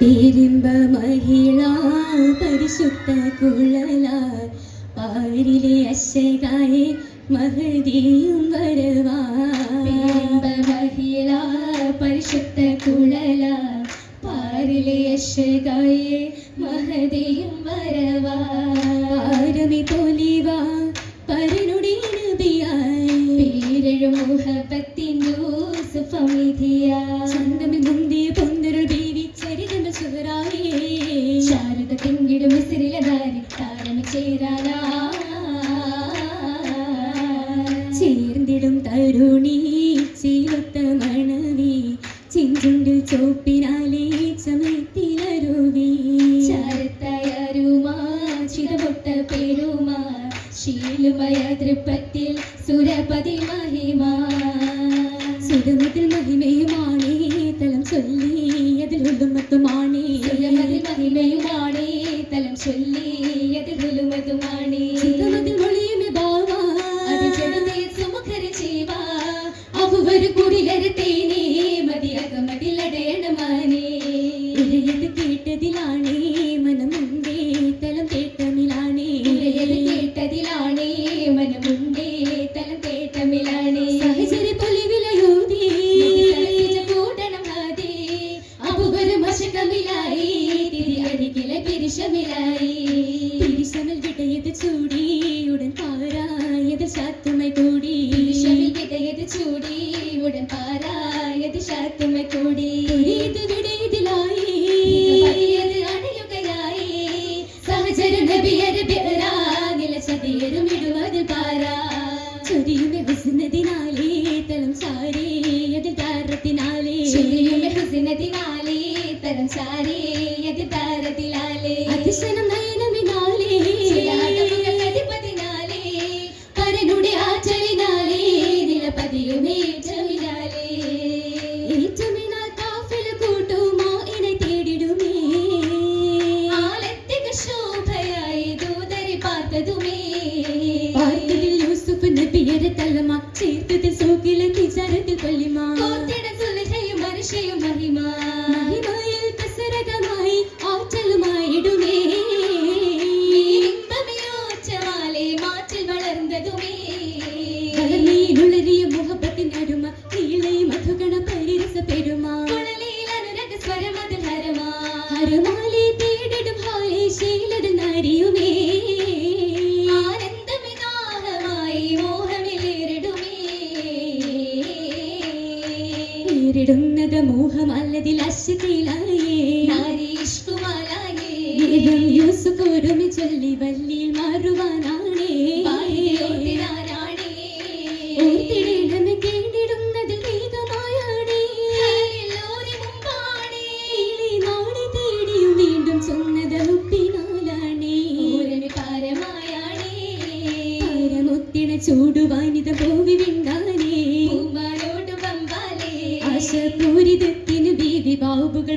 പേരിമ്പ മഹിള പരിശുദ്ധ കുഴല പാരിലെ അശകായെ മഹതിയും വരവാ പേരിമ്പ മഹിള പരിശുദ്ധ കുഴല പാരിലെ യശകായെ മഹതിയും വരവാ പാരമി തോലിവാ പരനുടെ നബിയായി. പേരഴു മുഹബത്തിൻ യൂസുഫമിതിയ ചേർന്നിടും തരുണി ചീലത്ത മണവി ചിഞ്ചുണ്ട് ചോപ്പിനാലേ ചമയത്തിലരുവി. ശാരത്തയരുമാ ചിരപൊട്ട പേരുമാ. ശീലുമയ തൃപ്പത്തിൽ സുരപതി മഹിമ സുരമതിൽ മഹിമയുമാണേ തലം ചൊല്ലി. അതിൽ ഉള്ളുമത്തുമാണേ സുരമതി മഹിമയുമാണേ തലം ചൊല്ലി. ശാത്തുമ കൂടി. ഇത് വിടയതിലായി പതിയത് അണയുകയായി. സഹചര നബിയര് ബിഹ്റാ നിലച്ചതിയരും ഇടുവതിൽ പാരാ. ചൊരിയുമെ ഹുസ്നതിനാലേ തലം ചാരേ അതിൽ താരത്തിനാലേ. ചുരിയുമെ ഹുസ്നതിനാലേ തരം ചാരേ യത് താരത്തിലാലേ. അതിശനം വല്ലിയിൽ മാറുവാനാണേ. കേടിടുന്നതിൽ വേഗമായാണേ. നീളെ തേടിയും വീണ്ടും ചൊന്നത് പാരമായാണേ. പരമൊത്തിണ ചൂടുവാനിത പോവി വിണ്ടാനേ ആശപൂരിതത്തിനു ബീവി ബാബുകൾ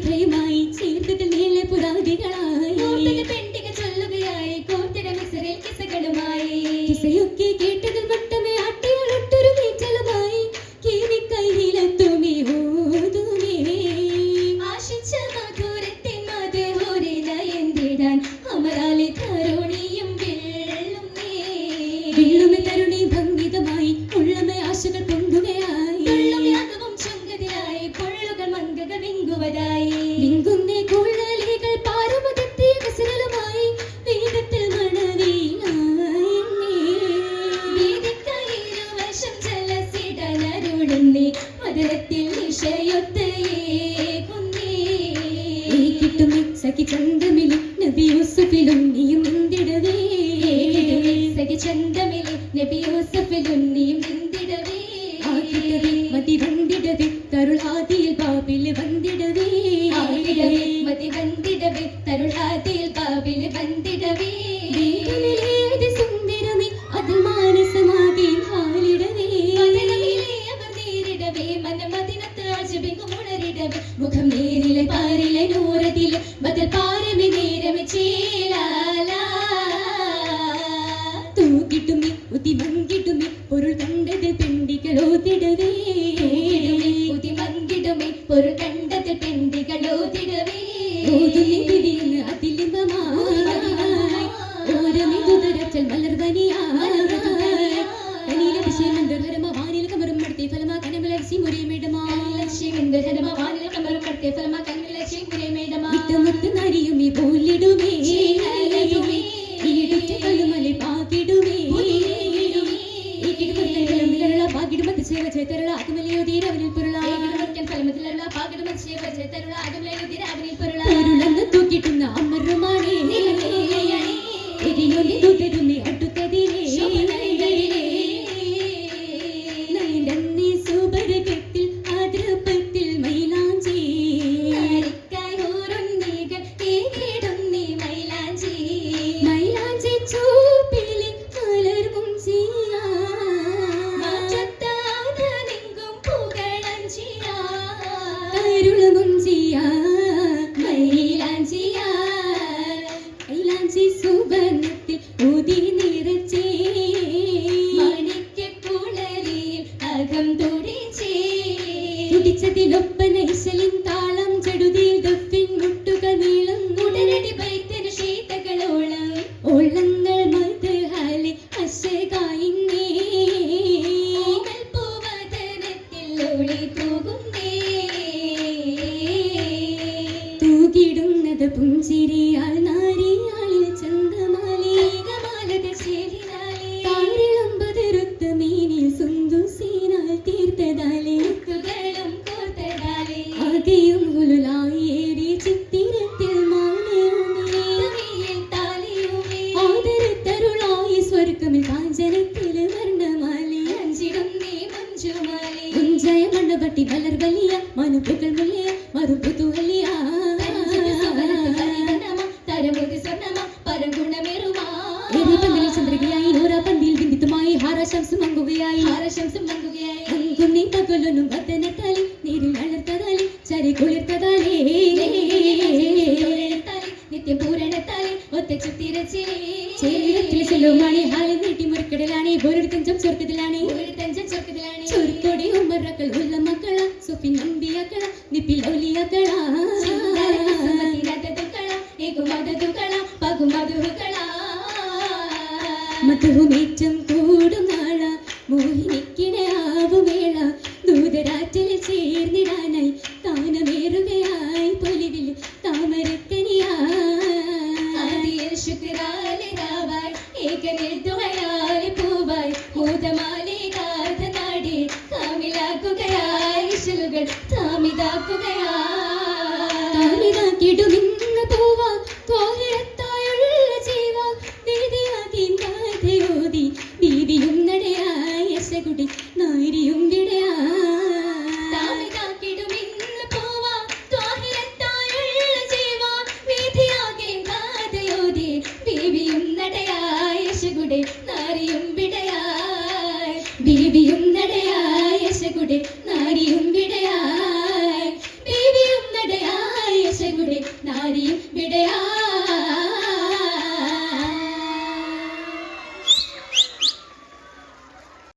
പെൺതികളോതിടവേ ഉതിമന്തിടുമേ ഒരു കണ്ടത് പെൺതികളോതിടവേ ഫലമാ കനമലർച്ചി മുറിയമിടുമാ ലക്ഷ്യം എന്ത് ഫലമാ കനമലർത്തെ ഫലമാ കന ಧನ್ಯವಾದಗಳು ಚೇತನ ಅದು ಹೇಳಿದ್ದೀರಾ ಅದು ಗುಂಜಾಯ ಮಣ್ಣು ಬಟ್ಟಿ ಬಲರ್ ಬಲಿಯ ಮನುಪುಗಳ ಮುಲಿಯ ಮರು ಕುತೂಹಲಿಯ തരമുതി സ്വർണമ പരഗുണമേറുമാ ചന്ദ്രികയായി നൂറ പന്തിയിൽ ബിന്ദിത്തുമായി ഹാരശംസ് മങ്ങുകയായി ഹാരശംസ് മങ്ങുകയായി കുന്നി പകലൊന്നും വത്തനത്താലി നീരിൽ അളർത്തതാലി ചരി ഒറ്റ ചുത്തിരച്ചിലി ആഗ്രഹമേറ്റം സാരിയും വിടയാൽ ബീബിയും നടയായ യശകുടെ